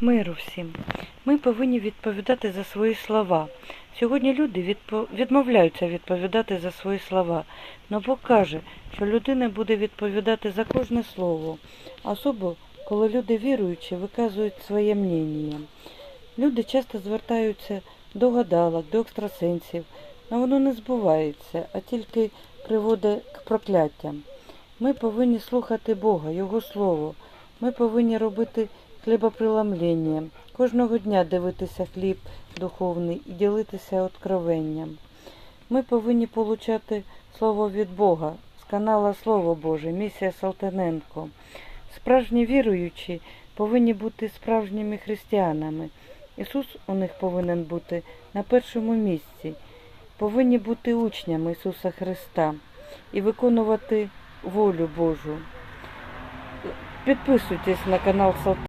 Миру всім. Ми повинні відповідати за свої слова. Сьогодні люди відпо- відмовляються відповідати за свої слова. Но Бог каже, що людина буде відповідати за кожне слово, особливо коли люди віруючі виказують своє мнення. Люди часто звертаються до гадалок, до екстрасенсів, але воно не збувається, а тільки приводить к прокляттям. Ми повинні слухати Бога, Його Слово. Ми повинні робити хлібопреломлення, кожного дня дивитися хліб духовний і ділитися откровенням. Ми повинні получати слово від Бога з канала Слово Боже, місія Салтаненко. Справжні віруючі повинні бути справжніми християнами. Ісус у них повинен бути на першому місці. Повинні бути учнями Ісуса Христа і виконувати волю Божу. Підписуйтесь на канал Салтаненко.